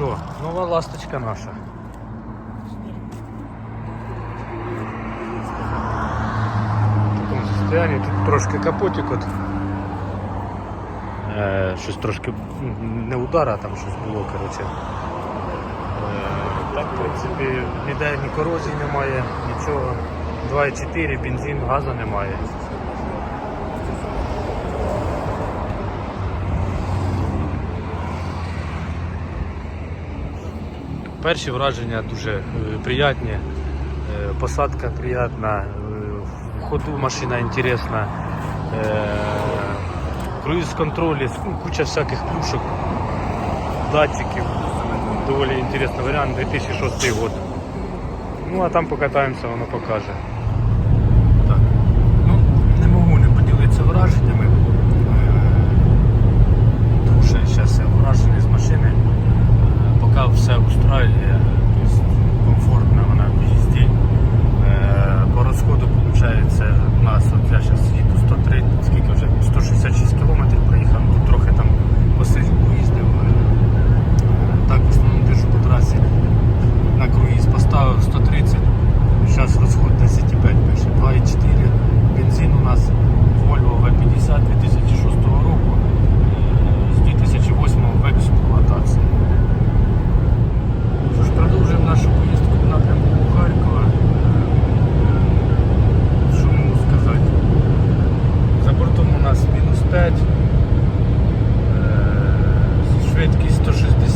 що, нова ласточка наша. В такому состоянии. Тут трошки капотик от. Е, щось трошки не удара, там щось було, коротше. Е, так, в принципі, ніде ні корозії немає, нічого. 2,4, бензин, газу немає. Перші враження дуже е, приятні. Е, Посадка приятна, е, в ходу машина інтересна. Круїз контроль, ну, куча всяких плюшок, датчиків. Доволі інтересний варіант, 2006 год. Ну а там покатаємося, воно покаже.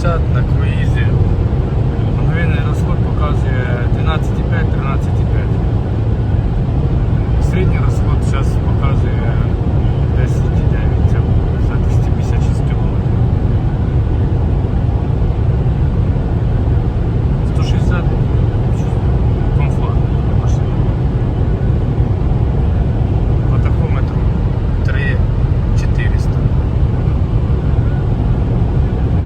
160 на круїзі. Мгновенний розход показує 12,5-13,5.